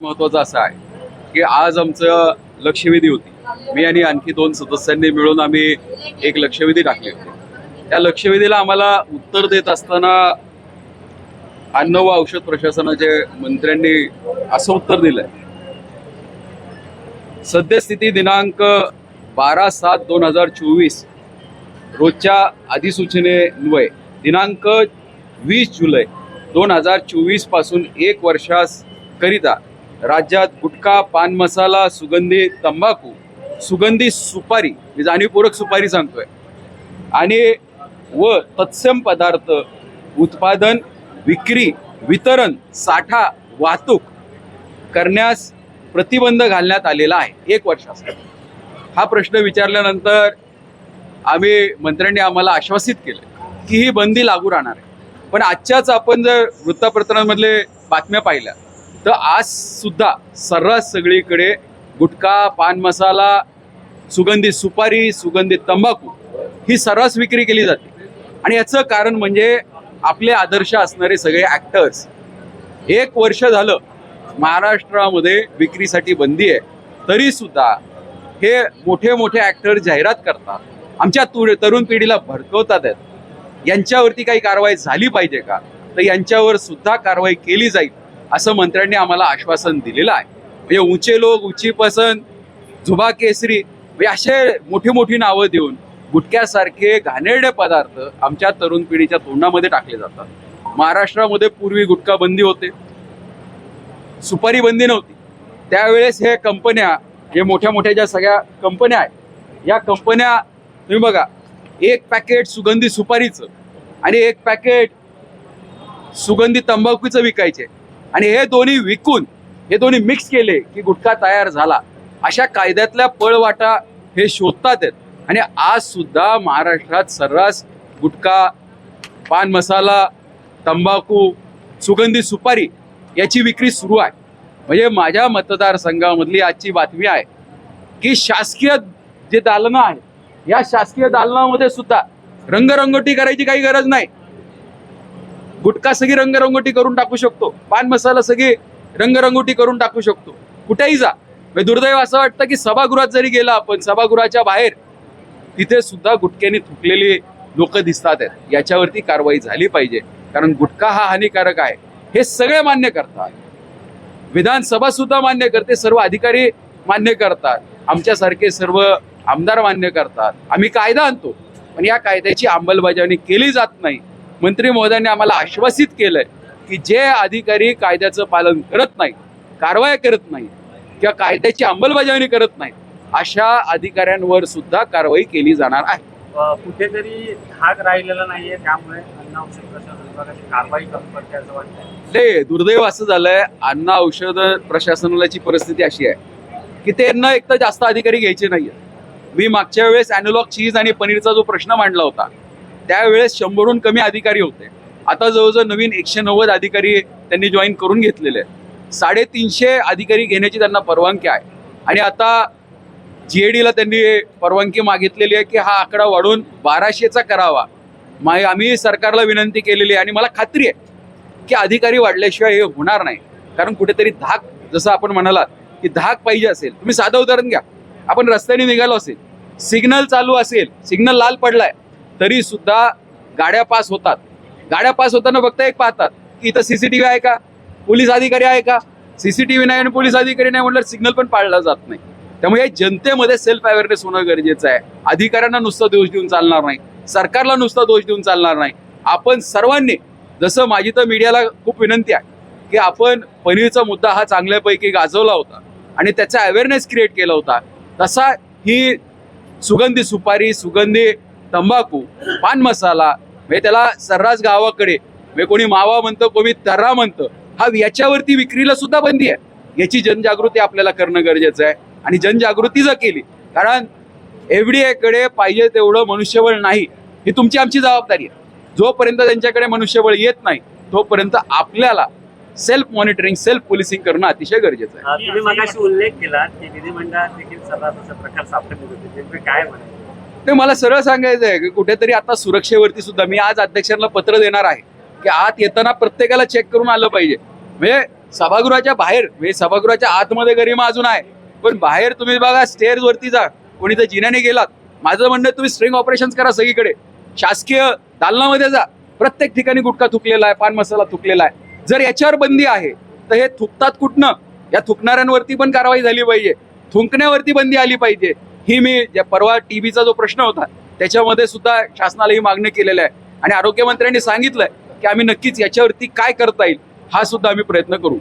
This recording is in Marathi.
महत्वाचं असं आहे की आज आमचं लक्षवेधी होती. मी आणि आणखी दोन सदस्यांनी मिळून आम्ही एक लक्षवेधी टाकली होती. त्या लक्षवेधीला आम्हाला उत्तर देत असताना अन्न व औषध प्रशासनाचे मंत्र्यांनी असं उत्तर दिलंय. सद्यस्थिती दिनांक बारा सात दोन हजार चोवीस रोजच्या अधिसूचनेन्वये दिनांक वीस जुलै दोन हजार चोवीसपासून एक वर्षास करिता राज्यात गुटखा पान मसाला सुगंधी तंबाखू सुगंधी सुपारी मी जाणीवपूर्वक सुपारी सांगतोय. आणि व तत्सम पदार्थ उत्पादन विक्री वितरण साठा वाहतूक करण्यास प्रतिबंध घालण्यात आलेला आहे. एक वर्षासाठी. हा प्रश्न विचारल्यानंतर आम्ही मंत्र्यांनी आम्हाला आश्वासित केलं की ही बंदी लागू राहणार आहे. पण आजच्याच आपण जर वृत्तपत्रांमधले बातम्या पाहिल्या तर आज सुद्धा सर्रास सगळीकडे गुटखा पान मसाला सुगंधित सुपारी सुगंधित तंबाखू ही सर्रास विक्री केली जाते. आणि याचं कारण म्हणजे आपले आदर्श असणारे सगळे ॲक्टर्स एक वर्ष झालं महाराष्ट्रामध्ये विक्रीसाठी बंदी आहे तरी सुद्धा हे मोठे मोठे ॲक्टर जाहिरात करतात आमच्या तु- तरुण पिढीला भडकवतात आहेत. यांच्यावरती काही कारवाई झाली पाहिजे का? तर यांच्यावर सुद्धा कारवाई केली जाईल. असं मंत्र्यांनी आम्हाला आश्वासन दिलेलं आहे. म्हणजे उंचे लोक उंची पसंत झुबा केसरी म्हणजे असे मोठी मोठी नावं देऊन गुटख्यासारखे घाणेरडे पदार्थ आमच्या तरुण पिढीच्या तोंडामध्ये टाकले जातात. महाराष्ट्रामध्ये पूर्वी गुटखा बंदी होते. सुपारी बंदी नव्हती. त्यावेळेस हे कंपन्या हे मोठ्या मोठ्या ज्या सगळ्या कंपन्या आहेत या कंपन्या तुम्ही बघा एक पॅकेट सुगंधी सुपारीचं आणि एक पॅकेट सुगंधी तंबाखूचं विकायचे. आणि हे दोन्ही विकून हे दोन्ही मिक्स केले की गुटखा तयार झाला. अशा कायद्यातल्या पळवाटा हे शोधतात आहेत. आणि आज सुद्धा महाराष्ट्रात सर्रास गुटखा पान मसाला तंबाखू सुगंधी सुपारी याची विक्री सुरू आहे. म्हणजे माझ्या मतदारसंघामधली आजची बातमी आहे की शासकीय जे दालनं आहे या शासकीय दालनामध्ये सुद्धा रंगरंगोटी करायची काही गरज नाही. गुटखा सगळी रंगरंगोटी करून टाकू शकतो. पान मसाला सगळी रंगरंगोटी करून टाकू शकतो. कुठेही जा. म्हणजे दुर्दैव असं वाटतं की सभागृहात जरी गेला आपण सभागृहाच्या बाहेर तिथे सुद्धा गुटख्याने थुकलेली लोक दिसतात. आहेत याच्यावरती कारवाई झाली पाहिजे. कारण गुटखा हा हानिकारक आहे. हे सगळे मान्य करतात. विधानसभा सुद्धा मान्य करते सर्व अधिकारी मान्य करतात. आमच्यासारखे सर्व आमदार मान्य करतात. आम्ही कायदा आणतो. पण या कायद्याची अंमलबजावणी केली जात नाही. मंत्री महोदयांनी आम्हाला आश्वासित केलंय की जे अधिकारी कायद्याचं पालन करत नाही कारवाया करत नाही किंवा कायद्याची अंमलबजावणी करत नाही अशा अधिकाऱ्यांवर सुद्धा कारवाई केली जाणार आहे. कुठेतरी धाक राहिलेला नाहीये त्यामुळे अन्न औषध प्रशासन विभागाची कारवाई कमी पडते असं वाटतं दुर्दैव असं झालंय अन्न औषध प्रशासनाची परिस्थिती अशी आहे की त्यांना एक तर जास्त अधिकारी घ्यायचे नाहीये मी मागच्या वेळेस अॅनोलॉग चीज आणि पनीरचा जो प्रश्न मांडला होता त्यावेळेस शंभरहून कमी अधिकारी होते. आता जवळजवळ नवीन एकशे नव्वद अधिकारी त्यांनी जॉईन करून घेतलेले आहेत. साडेतीनशे अधिकारी घेण्याची त्यांना परवानगी आहे. आणि आता जी डीला त्यांनी परवानगी मागितलेली आहे की हा आकडा वाढून बाराशेचा करावा. माय आम्ही सरकारला विनंती केलेली आहे आणि मला खात्री आहे की अधिकारी वाढल्याशिवाय हे होणार नाही. कारण कुठेतरी धाक जसं आपण म्हणालात की धाक पाहिजे असेल. तुम्ही साधं उदाहरण घ्या. आपण रस्त्याने निघालो असेल. सिग्नल चालू असेल. सिग्नल लाल पडलाय. तरी सुद्धा गाड्या पास होतात. गाड्या पास होताना फक्त एक पाहतात की इथं सीसीटीव्ही आहे का? पोलीस अधिकारी आहे का? सीसीटीव्ही नाही आणि पोलीस अधिकारी नाही म्हटलं सिग्नल पण पाळला जात नाही. त्यामुळे जनतेमध्ये सेल्फ अवेअरनेस होणं गरजेचं आहे. अधिकाऱ्यांना नुसता दोष देऊन चालणार नाही. सरकारला नुसता दोष देऊन चालणार नाही. आपण सर्वांनी जसं माझी तर मीडियाला खूप विनंती आहे की आपण पनीरचा मुद्दा हा चांगल्यापैकी गाजवला होता आणि त्याचा अवेअरनेस क्रिएट केला होता. तसा ही सुगंधी सुपारी सुगंधी तंबाखू पान मसाला म्हणजे त्याला सर्रास गावाकडे म्हणजे कोणी मावा म्हणतं कोणी तर्रा म्हणतं हा याच्यावरती विक्रीला सुद्धा बंदी आहे. याची जनजागृती आपल्याला करणं गरजेचं आहे. आणि जनजागृती जर केली कारण एफडीए पाहिजे तेवढं मनुष्यबळ नाही ही तुमची आमची जबाबदारी आहे. जोपर्यंत त्यांच्याकडे मनुष्यबळ येत नाही तोपर्यंत आपल्याला सेल्फ मॉनिटरिंग सेल्फ पोलिसिंग करणं अतिशय गरजेचं आहे. तुम्ही मगाशी उल्लेख केला की विधिमंडळात देखील सर्रास असा प्रकार सापडले होते. काय म्हणायचं ते मला सरळ सांगायचं आहे की कुठेतरी आता सुरक्षेवरती सुद्धा मी आज अध्यक्षांना पत्र देणार आहे की आत येताना प्रत्येकाला चेक करून आलं पाहिजे. म्हणजे सभागृहाच्या बाहेर म्हणजे सभागृहाच्या आतमध्ये गरिमा अजून आहे. पण बाहेर तुम्ही बघा स्टेअर्स वरती जा. कोणी तर जिन्याने गेलात. माझं म्हणणं तुम्ही स्ट्रिंग ऑपरेशन करा सगळीकडे. शासकीय दालनामध्ये जा. प्रत्येक ठिकाणी गुटखा थुकलेला आहे पान मसाला थुकलेला आहे. जर याच्यावर बंदी आहे तर हे थुकतात कुठनं? या थुकणाऱ्यांवरती पण कारवाई झाली पाहिजे. थुंकण्यावरती बंदी आली पाहिजे. ही मी ज्या परवा टीबीचा जो प्रश्न होता त्याच्यामध्ये सुद्धा शासनाला ही मागणी केलेली आहे. आणि आरोग्यमंत्र्यांनी सांगितलंय की आम्ही नक्कीच याच्यावरती काय करता येईल हा सुद्धा आम्ही प्रयत्न करू.